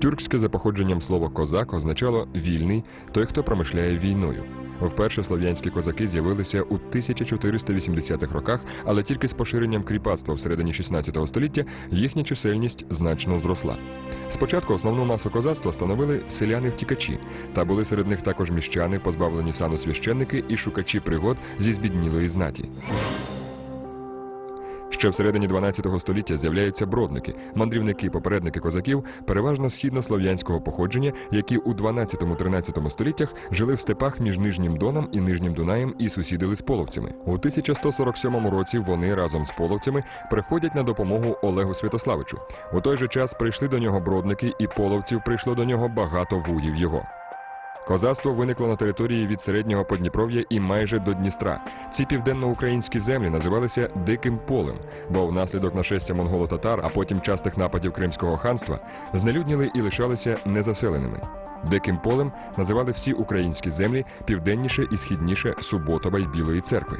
Тюркське за походженням слово козак означало вільний, той, хто промишляє війною. Вперше слов'янські козаки з'явилися у 1480-х роках, але тільки з поширенням кріпацтва в середині 16 століття їхня чисельність значно зросла. Спочатку основну масу козацтва становили селяни-втікачі, та були серед них також міщани, позбавлені сану священники і шукачі пригод зі збіднілої знаті. Ще всередині 12 століття з'являються бродники, мандрівники, попередники козаків, переважно східнослов'янського походження, які у 12-13 століттях жили в степах між Нижнім Доном і Нижнім Дунаєм і сусідили з половцями. У 1147 році вони разом з половцями приходять на допомогу Олегу Святославичу. У той же час прийшли до нього бродники, і половців прийшло до нього багато вуїв його. Козацтво виникло на території від середнього Подніпров'я і майже до Дністра. Ці південноукраїнські землі називалися Диким полем, бо внаслідок нашестя монголо-татар, а потім частих нападів Кримського ханства, знелюдніли і лишалися незаселеними. Диким полем називали всі українські землі південніше і східніше Суботова й Білої церкви.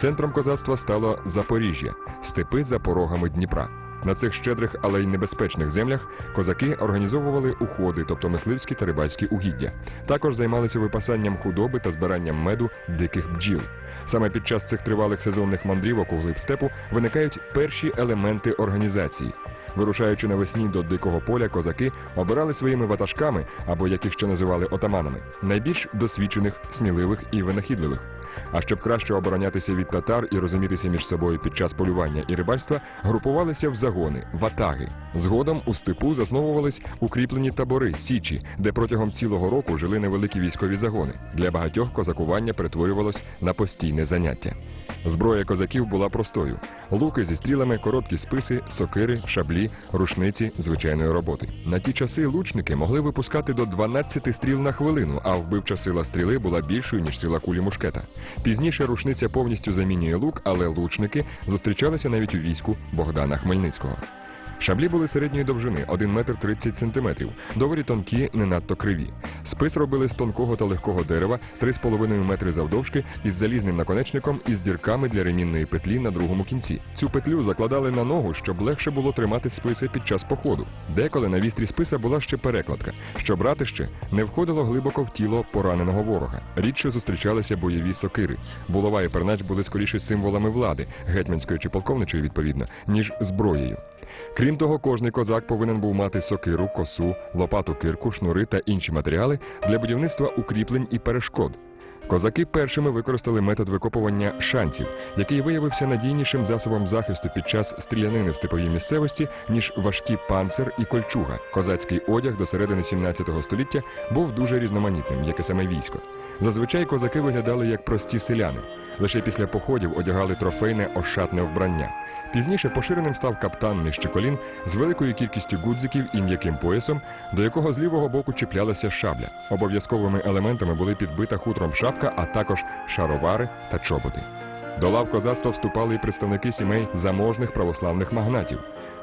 Центром козацтва стало Запоріжжя, степи за порогами Дніпра. На цих щедрих, але й небезпечних землях козаки організовували уходи, тобто мисливські та рибальські угіддя. Також займалися випасанням худоби та збиранням меду диких бджіл. Саме під час цих тривалих сезонних мандрівок у глиб степу виникають перші елементи організації. Вирушаючи навесні до дикого поля, козаки обирали своїми ватажками, або як їх ще називали отаманами, найбільш досвідчених, сміливих і винахідливих. А щоб краще оборонятися від татар і розумітися між собою під час полювання і рибальства, групувалися в загони, ватаги. Згодом у степу засновувались укріплені табори, січі, де протягом цілого року жили невеликі військові загони. Для багатьох козакування перетворювалось на постійне заняття. Зброя козаків була простою: луки зі стрілами, короткі списи, сокири, шаблі, рушниці звичайної роботи. На ті часи лучники могли випускати до 12 стріл на хвилину, а вбивча сила стріли була більшою ніж сила кулі мушкета. Пізніше рушниця повністю замінює лук, але лучники зустрічалися навіть у війську Богдана Хмельницького. Шаблі були середньої довжини 1 метр 30 сантиметрів, доволі тонкі, не надто криві. Спис робили з тонкого та легкого дерева 3,5 метри завдовжки із залізним наконечником і з дірками для ремінної петлі на другому кінці. Цю петлю закладали на ногу, щоб легше було тримати списи під час походу. Деколи на вістрі списа була ще перекладка, щоб ратище не входило глибоко в тіло пораненого ворога. Рідше зустрічалися бойові сокири. Булава і пернач були скоріше символами влади, гетьманської чи полковничої відповідно, ніж зброєю. Крім того, кожний козак повинен був мати сокиру, косу, лопату кирку, шнури та інші матеріали для будівництва укріплень і перешкод. Козаки першими використали метод викопування шанців, який виявився надійнішим засобом захисту під час стрілянини в степовій місцевості, ніж важкі панцир і кольчуга. Козацький одяг до середини 17 століття був дуже різноманітним, як і саме військо. Зазвичай козаки виглядали як прості селяни. Лише після походів одягали трофейне ошатне вбрання. Пізніше поширеним став каптан нижче колін з великою кількістю гудзиків і м'яким поясом, до якого з лівого боку чіплялася шабля. Обов'язковими елементами були підбита хутром шапка, а також шаровари та чоботи. До лав козацтва вступали і представники сімей заможних православних магнатів.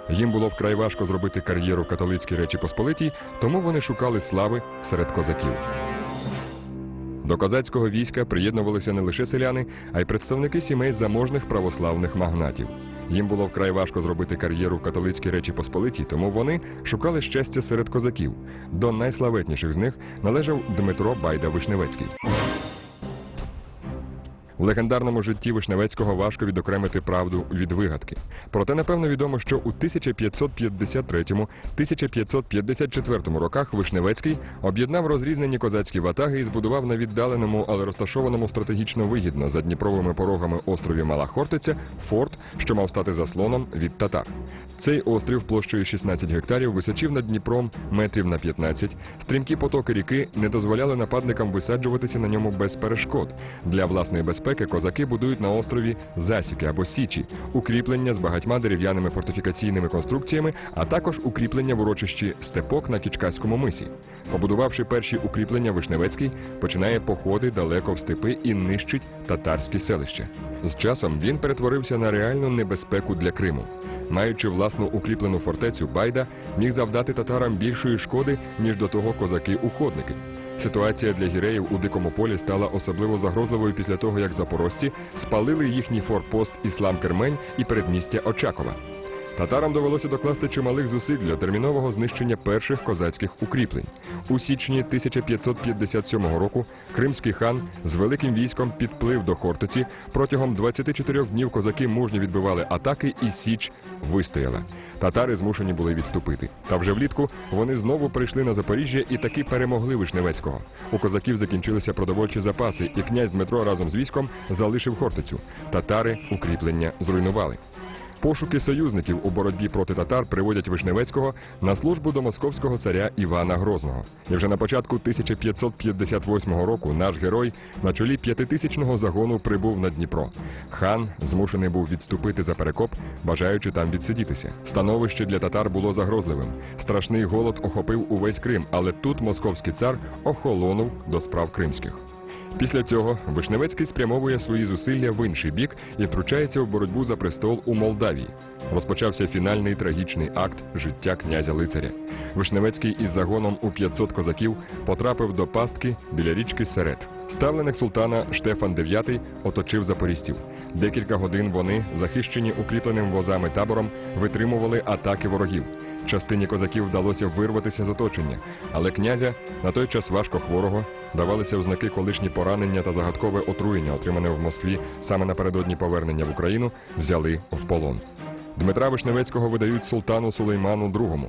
Їм було вкрай важко зробити кар'єру в католицькій Речі Посполитій, тому вони шукали слави серед козаків. До козацького війська приєднувалися не лише селяни, а й представники сімей заможних православних магнатів. Їм було вкрай важко зробити кар'єру в католицькій Речі Посполитій, тому вони шукали щастя серед козаків. До найславетніших з них належав Дмитро Байда Вишневецький. В легендарному житті Вишневецького важко відокремити правду від вигадки. Проте напевно відомо, що у 1553-1554 роках Вишневецький об'єднав розрізнені козацькі ватаги і збудував на віддаленому, але розташованому стратегічно вигідно за Дніпровими порогами острові Мала Хортиця форт, що мав стати заслоном від татар. Цей острів площею 16 гектарів височив над Дніпром метрів на 15. Стрімкі потоки ріки не дозволяли нападникам висаджуватися на ньому без перешкод. Для власної безпеки козаки будують на острові засіки або січі, укріплення з багатьма дерев'яними фортифікаційними конструкціями, а також укріплення в урочищі степок на Кічкаському мисі. Побудувавши перші укріплення, Вишневецький починає походи далеко в степи і нищить татарські селища. З часом він перетворився на реальну небезпеку для Криму. Маючи власну укріплену фортецю, Байда міг завдати татарам більшої шкоди, ніж до того козаки-уходники. Ситуація для гіреїв у дикому полі стала особливо загрозливою після того, як запорожці спалили їхній форпост Іслам Кермень і передмістя Очакова. Татарам довелося докласти чималих зусиль для термінового знищення перших козацьких укріплень. У січні 1557 року кримський хан з великим військом підплив до Хортиці. Протягом 24 днів козаки мужньо відбивали атаки, і Січ вистояла. Татари змушені були відступити. Та вже влітку вони знову прийшли на Запоріжжя і таки перемогли Вишневецького. У козаків закінчилися продовольчі запаси, і князь Дмитро разом з військом залишив Хортицю. Татари укріплення зруйнували. Пошуки союзників у боротьбі проти татар приводять Вишневецького на службу до московського царя Івана Грозного. І вже на початку 1558 року наш герой на чолі п'ятитисячного загону прибув на Дніпро. Хан змушений був відступити за перекоп, бажаючи там відсидітися. Становище для татар було загрозливим. Страшний голод охопив увесь Крим, але тут московський цар охолонув до справ кримських. Після цього Вишневецький спрямовує свої зусилля в інший бік і втручається в боротьбу за престол у Молдавії. Розпочався фінальний трагічний акт життя князя лицаря. Вишневецький із загоном у 500 козаків потрапив до пастки біля річки Серед. Ставленик султана Штефан IX оточив запорізьків. Декілька годин вони, захищені укріпленим возами табором, витримували атаки ворогів. Частині козаків вдалося вирватися з оточення, але князя на той час важко хворого давалися в знаки колишні поранення та загадкове отруєння, отримане в Москві саме напередодні повернення в Україну, взяли в полон. Дмитра Вишневецького видають султану Сулейману II.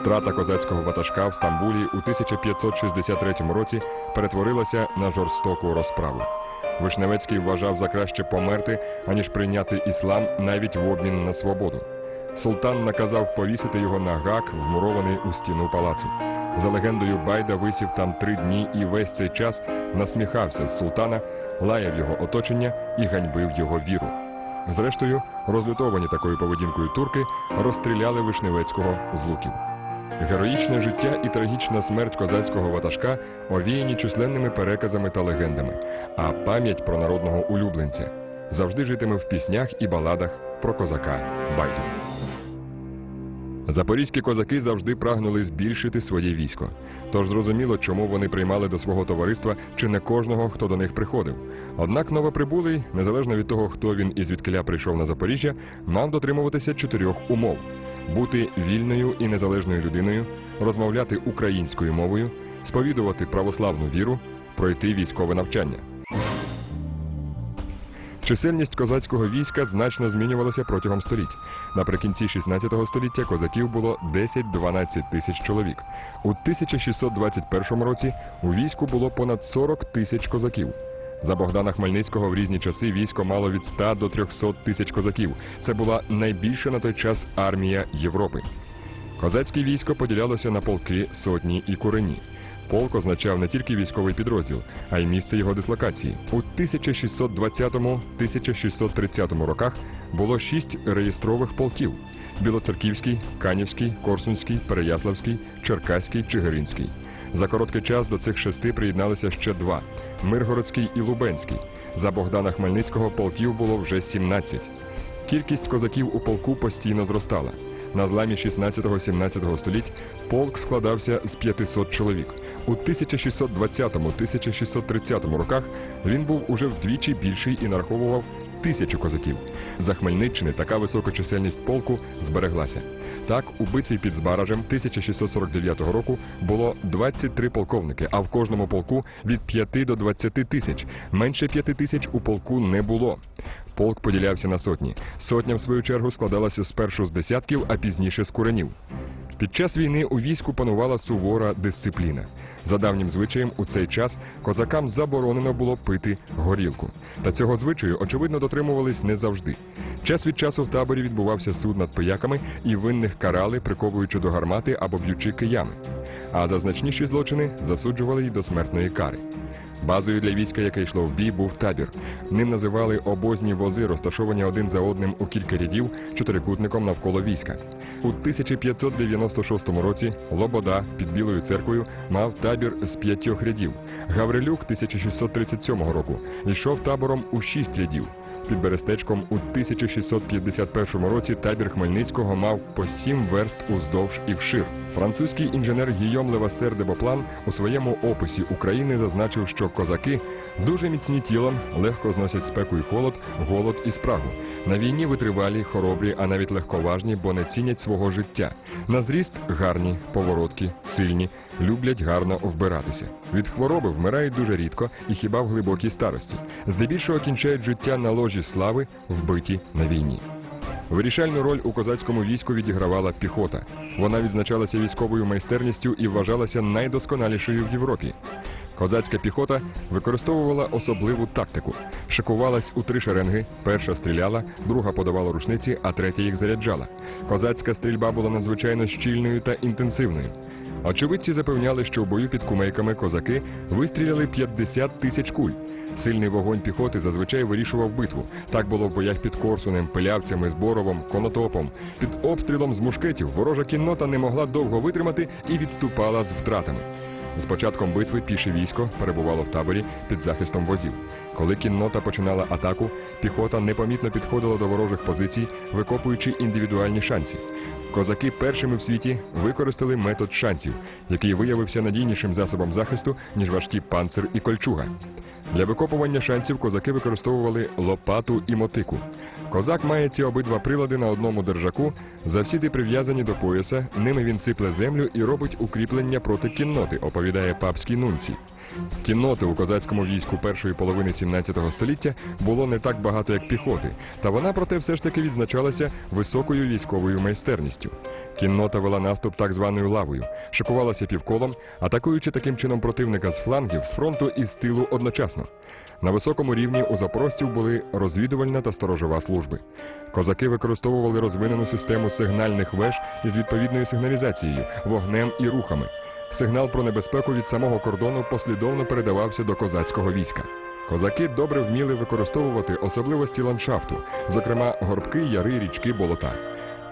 Страта козацького ватажка в Стамбулі у 1563 році перетворилася на жорстоку розправу. Вишневецький вважав за краще померти, аніж прийняти іслам навіть в обмін на свободу. Султан наказав повісити його на гак, вмурований у стіну палацу. За легендою, Байда висів там три дні і весь цей час насміхався з султана, лаяв його оточення і ганьбив його віру. Зрештою, розлютовані такою поведінкою турки розстріляли Вишневецького з луків. Героїчне життя і трагічна смерть козацького ватажка овіяні численними переказами та легендами, а пам'ять про народного улюбленця завжди житиме в піснях і баладах про козака Байду. Запорізькі козаки завжди прагнули збільшити своє військо. Тож зрозуміло, чому вони приймали до свого товариства чи не кожного, хто до них приходив. Однак новоприбулий, незалежно від того, хто він і звідкиля прийшов на Запоріжжя, мав дотримуватися чотирьох умов: бути вільною і незалежною людиною, розмовляти українською мовою, сповідувати православну віру, пройти військове навчання. Чисельність козацького війська значно змінювалася протягом століть. Наприкінці 16 століття козаків було 10-12 тисяч чоловік. У 1621 році у війську було понад 40 тисяч козаків. За Богдана Хмельницького в різні часи військо мало від 100 до 300 тисяч козаків. Це була найбільша на той час армія Європи. Козацьке військо поділялося на полки, сотні і курені. Полк означав не тільки військовий підрозділ, а й місце його дислокації. У 1620-1630 роках було шість реєстрових полків: Білоцерківський, Канівський, Корсунський, Переяславський, Черкаський, Чигиринський. За короткий час до цих шести приєдналися ще два: Миргородський і Лубенський. За Богдана Хмельницького полків було вже 17. Кількість козаків у полку постійно зростала. На зламі 16-17 століть полк складався з 500 чоловік. У 1620-1630 роках він був уже вдвічі більший і нараховував тисячу козаків. За Хмельниччини така висока чисельність полку збереглася. Так, у битві під Збаражем 1649 року було 23 полковники, а в кожному полку від 5 до 20 тисяч. Менше 5 тисяч у полку не було. Полк поділявся на сотні. Сотня, в свою чергу, складалася спершу з десятків, а пізніше з куренів. Під час війни у війську панувала сувора дисципліна. За давнім звичаєм у цей час козакам заборонено було пити горілку. Та цього звичаю, очевидно, дотримувались не завжди. Час від часу в таборі відбувався суд над пияками, і винних карали, приковуючи до гармати або б'ючи киями. А за значніші злочини засуджували й до смертної кари. Базою для війська, яке йшло в бій, був табір. Ним називали обозні вози, розташовані один за одним у кілька рядів чотирикутником навколо війська. У 1596 році Лобода під Білою церквою мав табір з п'ятьох рядів. Гаврилюк 1637 року йшов табором у шість рядів. Під Берестечком у 1651 році табір Хмельницького мав по сім верст уздовж і вшир. Французький інженер Гійом Левасер де Боплан у своєму описі України зазначив, що козаки дуже міцні тілом, легко зносять спеку і холод, голод і спрагу. На війні витривалі, хоробрі, а навіть легковажні, бо не цінять свого життя. На зріст гарні, повороткі, сильні, люблять гарно вбиратися. Від хвороби вмирають дуже рідко і хіба в глибокій старості. Здебільшого кінчають життя на ложі слави, вбиті на війні. Вирішальну роль у козацькому війську відігравала піхота. Вона відзначалася військовою майстерністю і вважалася найдосконалішою в Європі. Козацька піхота використовувала особливу тактику. Шикувалась у три шеренги, перша стріляла, друга подавала рушниці, а третя їх заряджала. Козацька стрільба була надзвичайно щільною та інтенсивною. Очевидці запевняли, що в бою під кумейками козаки вистріляли 50 тисяч куль. Сильний вогонь піхоти зазвичай вирішував битву. Так було в боях під Корсунем, Пилявцями, Зборовом, Конотопом. Під обстрілом з мушкетів ворожа кіннота не могла довго витримати і відступала з втратами. З початком битви піше військо перебувало в таборі під захистом возів. Коли кіннота починала атаку, піхота непомітно підходила до ворожих позицій, викопуючи індивідуальні шанси. Козаки першими в світі використали метод шансів, який виявився надійнішим засобом захисту, ніж важкі панцир і кольчуга. Для викопування шансів козаки використовували лопату і мотику. Козак має ці обидва прилади на одному держаку, завсіди прив'язані до пояса, ними він сипле землю і робить укріплення проти кінноти, оповідає папський нунцій. Кінноти у козацькому війську першої половини 17 століття було не так багато, як піхоти, та вона проте все ж таки відзначалася високою військовою майстерністю. Кіннота вела наступ так званою лавою, шикувалася півколом, атакуючи таким чином противника з флангів, з фронту і з тилу одночасно. На високому рівні у запорожців були розвідувальна та сторожова служби. Козаки використовували розвинену систему сигнальних веж із відповідною сигналізацією, вогнем і рухами. Сигнал про небезпеку від самого кордону послідовно передавався до козацького війська. Козаки добре вміли використовувати особливості ландшафту, зокрема горбки, яри, річки, болота.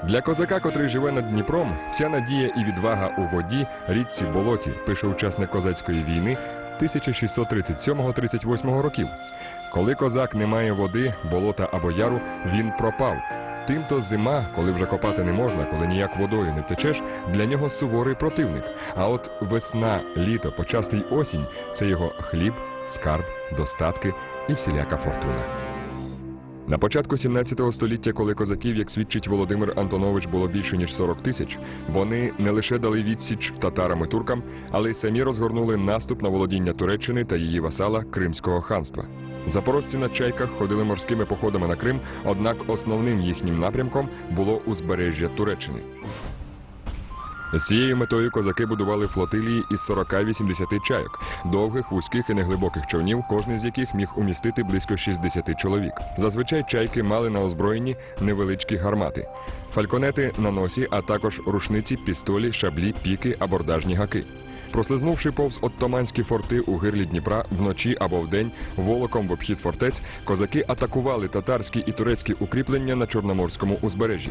Для козака, котрий живе над Дніпром, вся надія і відвага у воді, річці, болоті, пише учасник козацької війни 1637-38 років. Коли козак не має води, болота або яру, він пропав. Тимто зима, коли вже копати не можна, коли ніяк водою не втечеш, для нього суворий противник. А от весна, літо, почастий осінь це його хліб, скарб, достатки і всіляка фортуна. На початку 17 століття, коли козаків, як свідчить Володимир Антонович, було більше ніж 40 тисяч, вони не лише дали відсіч татарам і туркам, але й самі розгорнули наступ на володіння Туреччини та її васала Кримського ханства. Запорожці на чайках ходили морськими походами на Крим, однак основним їхнім напрямком було узбережжя Туреччини. З цією метою козаки будували флотилії із 40-80 чайок, довгих, вузьких і неглибоких човнів, кожний з яких міг умістити близько 60 чоловік. Зазвичай чайки мали на озброєнні невеличкі гармати, фальконети на носі, а також рушниці, пістолі, шаблі, піки, абордажні гаки. Прослизнувши повз оттоманські форти у гирлі Дніпра вночі або вдень волоком в обхід фортець, козаки атакували татарські і турецькі укріплення на Чорноморському узбережжі.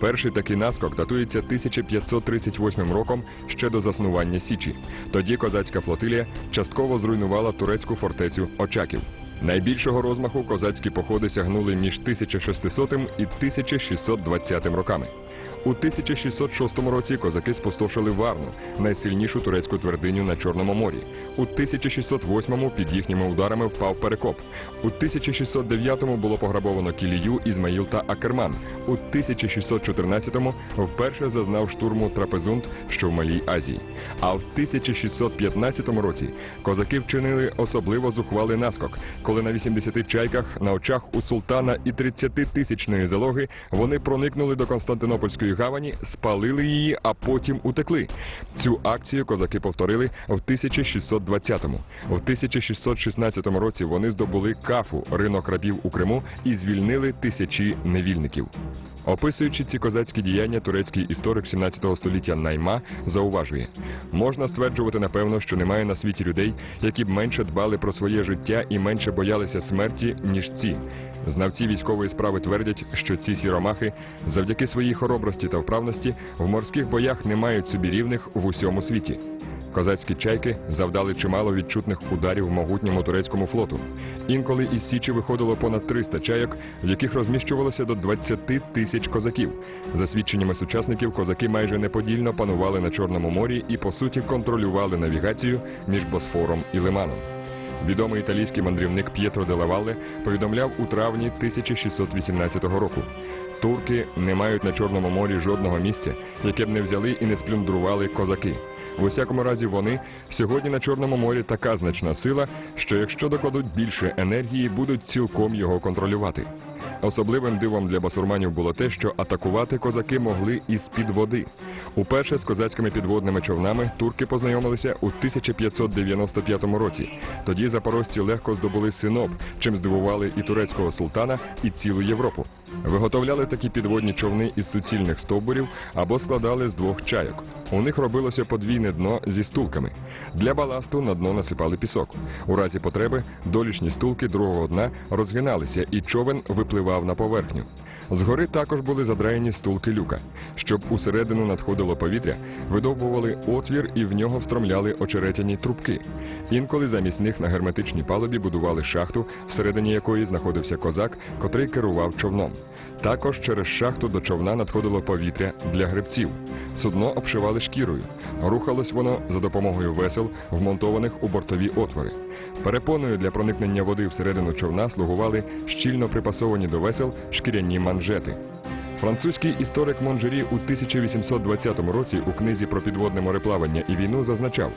Перший такий наскок датується 1538 роком ще до заснування Січі. Тоді козацька флотилія частково зруйнувала турецьку фортецю Очаків. Найбільшого розмаху козацькі походи сягнули між 1600 і 1620 роками. У 1606 році козаки спустошили Варну, найсильнішу турецьку твердиню на Чорному морі. У 1608-му під їхніми ударами впав Перекоп. У 1609-му було пограбовано Кілію, Ізмаїл та Акерман. У 1614-му вперше зазнав штурму Трапезунд, що в Малій Азії. А в 1615 році козаки вчинили особливо зухвалий наскок, коли на 80 чайках на очах у султана і 30-тисячної залоги вони проникнули до Константинопольської гавані, спалили її, а потім утекли. Цю акцію козаки повторили в 1620-му. В 1616 році вони здобули кафу, ринок рабів у Криму, і звільнили тисячі невільників. Описуючи ці козацькі діяння, турецький історик 17 століття Найма зауважує: можна стверджувати напевно, що немає на світі людей, які б менше дбали про своє життя і менше боялися смерті, ніж ці. Знавці військової справи твердять, що ці сіромахи завдяки своїй хоробрості та вправності в морських боях не мають собі рівних в усьому світі. Козацькі чайки завдали чимало відчутних ударів могутньому турецькому флоту. Інколи із Січі виходило понад 300 чайок, в яких розміщувалося до 20 тисяч козаків. За свідченнями сучасників, козаки майже неподільно панували на Чорному морі і, по суті, контролювали навігацію між Босфором і Лиманом. Відомий італійський мандрівник П'єтро де Лавалле повідомляв у травні 1618 року. Турки не мають на Чорному морі жодного місця, яке б не взяли і не сплюндрували козаки. В усякому разі, вони сьогодні на Чорному морі така значна сила, що якщо докладуть більше енергії, будуть цілком його контролювати. Особливим дивом для басурманів було те, що атакувати козаки могли із під води. Уперше з козацькими підводними човнами турки познайомилися у 1595 році. Тоді запорожці легко здобули синоп, чим здивували і турецького султана, і цілу Європу. Виготовляли такі підводні човни із суцільних стовбурів або складали з двох чайок. У них робилося подвійне дно зі стулками. Для баласту на дно насипали пісок. У разі потреби долішні стулки другого дна розгиналися, і човен випливав на поверхню. Згори також були задраєні стулки люка. Щоб усередину надходило повітря, видовбували отвір і в нього встромляли очеретяні трубки. Інколи замість них на герметичній палубі будували шахту, всередині якої знаходився козак, котрий керував човном. Також через шахту до човна надходило повітря для гребців. Судно обшивали шкірою. Рухалось воно за допомогою весел, вмонтованих у бортові отвори. Перепоною для проникнення води всередину човна слугували щільно припасовані до весел шкіряні манжети. Французький історик Монжері у 1820 році у книзі про підводне мореплавання і війну зазначав,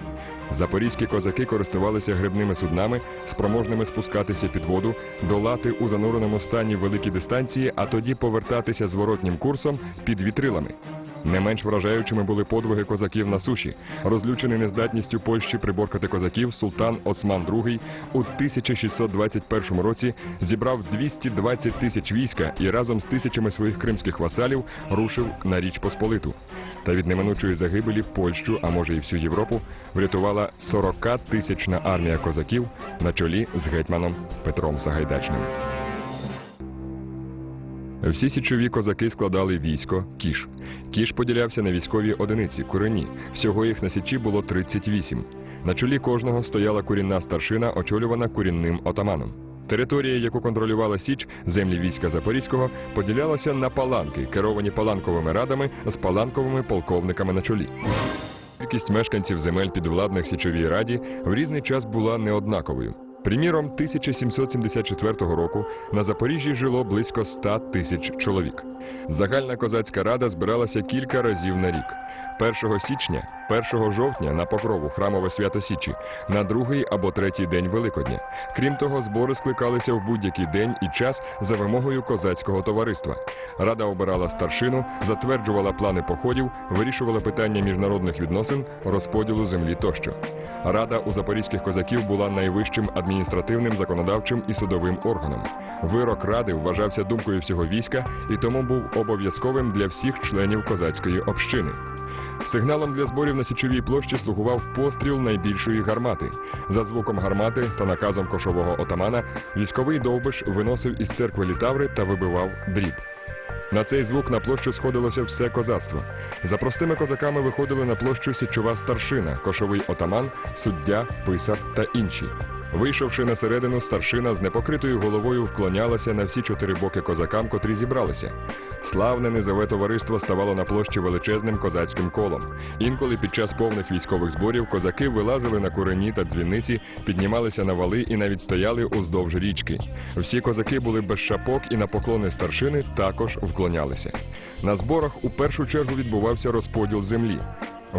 запорізькі козаки користувалися грибними суднами, спроможними спускатися під воду, долати у зануреному стані великі дистанції, а тоді повертатися зворотнім курсом під вітрилами. Не менш вражаючими були подвиги козаків на суші. Розлючений нездатністю Польщі приборкати козаків, султан Осман II у 1621 році зібрав 220 тисяч війська і разом з тисячами своїх кримських васалів рушив на Річ Посполиту. Та від неминучої загибелі Польщу, а може і всю Європу, врятувала 40 тисячна армія козаків на чолі з гетьманом Петром Сагайдачним. Всі січові козаки складали військо кіш. Кіш поділявся на військові одиниці курені. Всього їх на січі було 38. На чолі кожного стояла курінна старшина, очолювана курінним отаманом. Територія, яку контролювала Січ, землі війська Запорізького, поділялася на паланки, керовані паланковими радами з паланковими полковниками на чолі. Кількість мешканців земель підвладних Січовій раді в різний час була неоднаковою. Приміром, 1774 року на Запоріжжі жило близько 100 тисяч чоловік. Загальна козацька рада збиралася кілька разів на рік. 1 січня, 1 жовтня на покрову храмове свято Січі, на другий або третій день Великодня. Крім того, збори скликалися в будь-який день і час за вимогою козацького товариства. Рада обирала старшину, затверджувала плани походів, вирішувала питання міжнародних відносин, розподілу землі тощо. Рада у запорізьких козаків була найвищим адміністративним, законодавчим і судовим органом. Вирок ради вважався думкою всього війська і тому був обов'язковим для всіх членів козацької общини. Сигналом для зборів на січовій площі слугував постріл найбільшої гармати. За звуком гармати та наказом кошового отамана військовий довбиш виносив із церкви літаври та вибивав дріб. На цей звук на площу сходилося все козацтво. За простими козаками виходили на площу січова старшина, кошовий отаман, суддя, писар та інші. Вийшовши на середину, старшина з непокритою головою вклонялася на всі чотири боки козакам, котрі зібралися. Славне низове товариство ставало на площі величезним козацьким колом. Інколи під час повних військових зборів козаки вилазили на курені та дзвіниці, піднімалися на вали і навіть стояли уздовж річки. Всі козаки були без шапок і на поклони старшини також вклонялися. На зборах у першу чергу відбувався розподіл землі.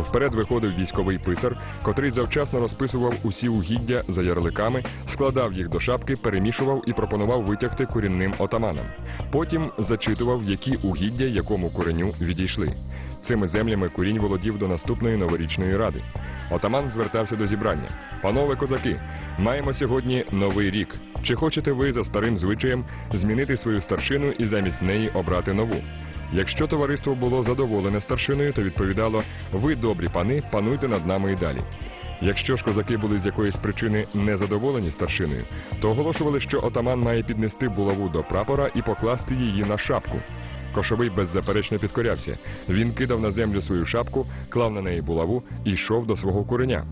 Вперед виходив військовий писар, котрий завчасно розписував усі угіддя за ярликами, складав їх до шапки, перемішував і пропонував витягти корінним отаманам. Потім зачитував, які угіддя якому кореню відійшли. Цими землями курінь володів до наступної новорічної ради. Отаман звертався до зібрання. Панове козаки, маємо сьогодні новий рік. Чи хочете ви за старим звичаєм змінити свою старшину і замість неї обрати нову? Якщо товариство було задоволене старшиною, то відповідало ви добрі пани, пануйте над нами і далі. Якщо ж козаки були з якоїсь причини незадоволені старшиною, то оголошували, що отаман має піднести булаву до прапора і покласти її на шапку. Кошовий беззаперечно підкорявся. Він кидав на землю свою шапку, клав на неї булаву і йшов до свого куреня.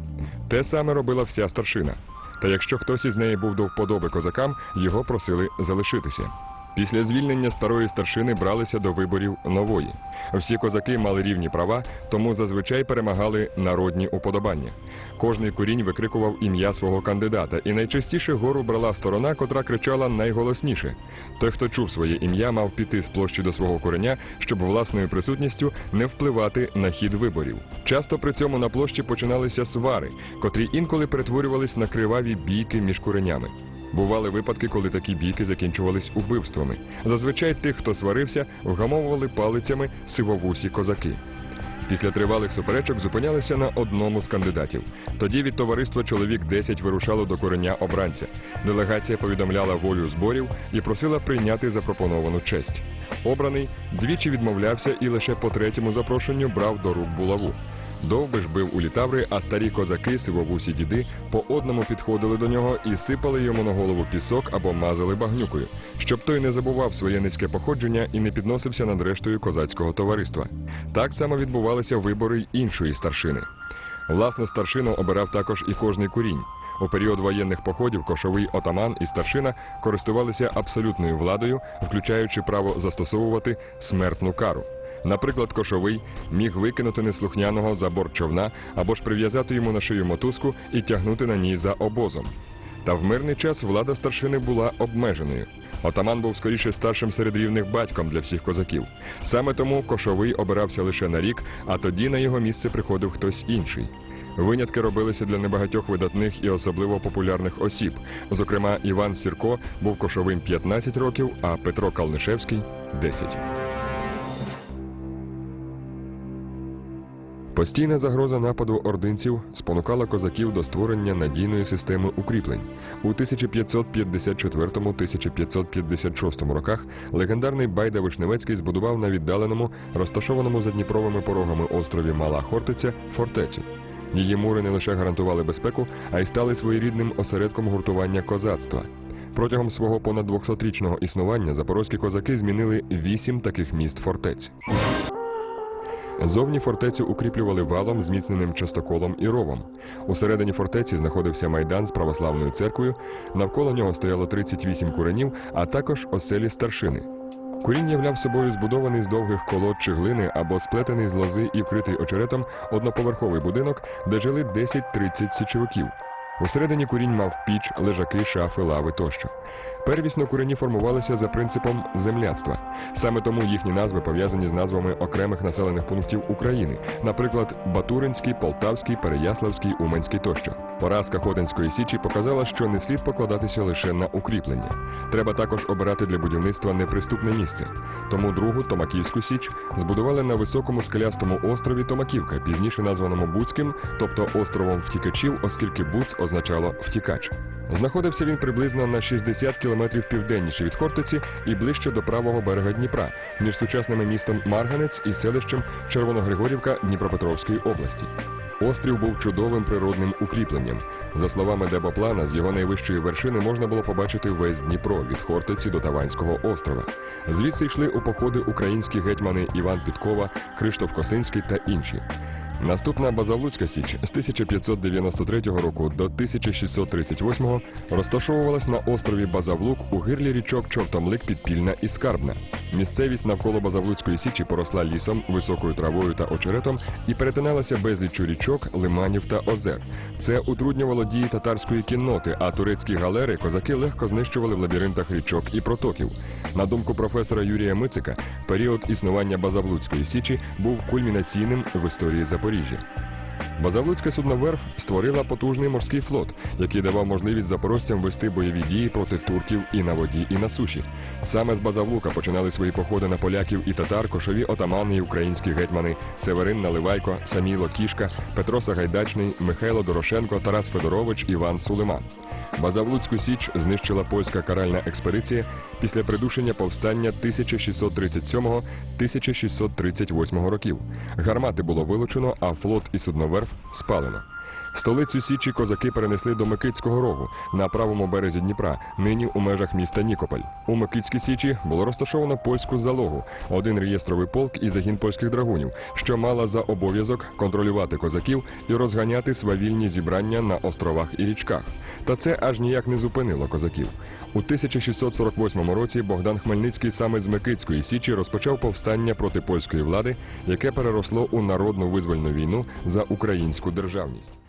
Те саме робила вся старшина. Та якщо хтось із неї був до вподоби козакам, його просили залишитися. Після звільнення старої старшини бралися до виборів нової. Всі козаки мали рівні права, тому зазвичай перемагали народні уподобання. Кожний курінь викрикував ім'я свого кандидата, і найчастіше гору брала сторона, котра кричала найголосніше. Той, хто чув своє ім'я, мав піти з площі до свого кореня, щоб власною присутністю не впливати на хід виборів. Часто при цьому на площі починалися свари, котрі інколи перетворювались на криваві бійки між куренями. Бували випадки, коли такі бійки закінчувались убивствами. Зазвичай тих, хто сварився, вгамовували палицями сивовусі козаки. Після тривалих суперечок зупинялися на одному з кандидатів. Тоді від товариства чоловік 10 вирушало до кореня обранця. Делегація повідомляла волю зборів і просила прийняти запропоновану честь. Обраний двічі відмовлявся і лише по третьому запрошенню брав до рук булаву. Довбиш бив у літаври, а старі козаки, сивовусі діди, по одному підходили до нього і сипали йому на голову пісок або мазали багнюкою, щоб той не забував своє низьке походження і не підносився над рештою козацького товариства. Так само відбувалися вибори й іншої старшини. Власне, старшину обирав також і кожний курінь. У період воєнних походів кошовий отаман і старшина користувалися абсолютною владою, включаючи право застосовувати смертну кару. Наприклад, кошовий міг викинути неслухняного за борт човна або ж прив'язати йому на шию мотузку і тягнути на ній за обозом. Та в мирний час влада старшини була обмеженою. Отаман був скоріше старшим серед рівних батьком для всіх козаків. Саме тому кошовий обирався лише на рік, а тоді на його місце приходив хтось інший. Винятки робилися для небагатьох видатних і особливо популярних осіб. Зокрема, Іван Сірко був кошовим 15 років, а Петро Калнишевський 10. Постійна загроза нападу ординців спонукала козаків до створення надійної системи укріплень. У 1554-1556 роках легендарний Байда Вишневецький збудував на віддаленому, розташованому за Дніпровими порогами острові Мала Хортиця фортецю. Її мури не лише гарантували безпеку, а й стали своєрідним осередком гуртування козацтва. Протягом свого понад 200-річного існування запорозькі козаки змінили вісім таких міст фортець. Зовні фортецю укріплювали валом, зміцненим частоколом і ровом. Усередині фортеці знаходився майдан з православною церквою, навколо нього стояло 38 куренів, а також оселі старшини. Курінь являв собою збудований з довгих колод чи глини або сплетений з лози і вкритий очеретом одноповерховий будинок, де жили 10-30 січовиків. Усередині курінь мав піч, лежаки, шафи, лави тощо. Первісно курені формувалися за принципом земляцтва. Саме тому їхні назви пов'язані з назвами окремих населених пунктів України, наприклад, Батуринський, Полтавський, Переяславський, Уманський тощо. Поразка Хотинської січі показала, що не слід покладатися лише на укріплення. Треба також обирати для будівництва неприступне місце. Тому другу Томаківську січ збудували на високому скелястому острові Томаківка, пізніше названому Буцьким, тобто островом втікачів, оскільки Буц означало втікач. Знаходився він приблизно на 60 кілометрів південніше від Хортиці і ближче до правого берега Дніпра, між сучасним містом Марганець і селищем Червоногригорівка Дніпропетровської області. Острів був чудовим природним укріпленням. За словами Дебоплана, з його найвищої вершини можна було побачити весь Дніпро від Хортиці до Таванського острова. Звідси йшли у походи українські гетьмани Іван Підкова, Криштоф Косинський та інші. Наступна Базавлуцька Січ з 1593 року до 1638 розташовувалась на острові Базавлук у гирлі річок Чортомлик, Підпільна і Скарбна. Місцевість навколо Базавлуцької січі поросла лісом, високою травою та очеретом і перетиналася безліччю річок, лиманів та озер. Це утруднювало дії татарської кінноти, а турецькі галери козаки легко знищували в лабіринтах річок і протоків. На думку професора Юрія Мицика, період існування Базавлуцької січі був кульмінаційним в історії Запоріжжя. Запоріжжя. Базавлуцька судноверф створила потужний морський флот, який давав можливість запорожцям вести бойові дії проти турків і на воді, і на суші. Саме з Базавлука починали свої походи на поляків і татар кошові отамани і українські гетьмани Северин Наливайко, Саміло Кішка, Петро Сагайдачний, Михайло Дорошенко, Тарас Федорович, Іван Сулиман. Базавлуцьку січ знищила польська каральна експедиція після придушення повстання 1637-1638 років. Гармати було вилучено, а флот і судноверф спалено. Столицю Січі козаки перенесли до Микитського рогу на правому березі Дніпра, нині у межах міста Нікополь. У Микитській Січі було розташовано польську залогу, один реєстровий полк і загін польських драгунів, що мала за обов'язок контролювати козаків і розганяти свавільні зібрання на островах і річках. Та це аж ніяк не зупинило козаків. У 1648 році Богдан Хмельницький саме з Микитської Січі розпочав повстання проти польської влади, яке переросло у народну визвольну війну за українську державність.